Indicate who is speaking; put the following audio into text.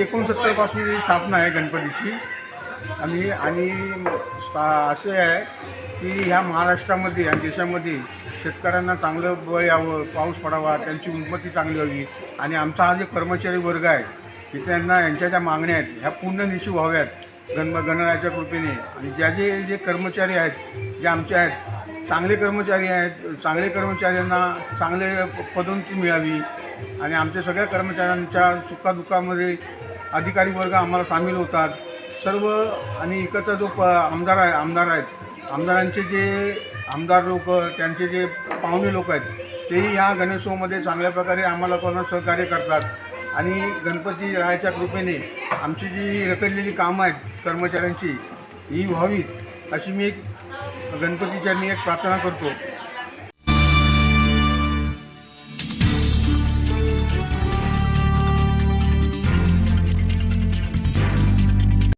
Speaker 1: एकोणसत्तरपासून ही स्थापना आहे गणपतीची. आम्ही आणि स्था- असे आहे की ह्या महाराष्ट्रामध्ये आणि देशामध्ये शेतकऱ्यांना चांगलं बळ यावं पाऊस पडावा त्यांची उन्नती चांगली व्हावी. आणि आमचा हा जे कर्मचारी वर्ग आहे की त्यांना यांच्या ज्या मागण्या आहेत ह्या पूर्ण निशी व्हाव्यात गण गणरायाच्या कृपेने. आणि ज्या जे जे कर्मचारी आहेत जे आमचे आहेत चांगले कर्मचारी आहेत चांगले कर्मचाऱ्यांना चांगले पदोन्नती मिळावी. आणि आमच्या सगळ्या कर्मचाऱ्यांच्या सुखादुःखामध्ये अधिकारी वर्ग आम्हाला सामील होतात. सर्व आणि इकडचा जो प आमदार आहे आमदार आहेत आमदारांचे जे आमदार लोक त्यांचे जे पाहुणे लोक आहेत तेही ह्या गणेशोत्सवामध्ये चांगल्या प्रकारे आम्हाला कोणा सहकार्य करतात. आणि गणपती रायाच्या कृपेने आमची जी रखडलेली कामं आहेत कर्मचाऱ्यांची ही व्हावीत अशी मी एक गणपतीच्या मी एक प्रार्थना करतो.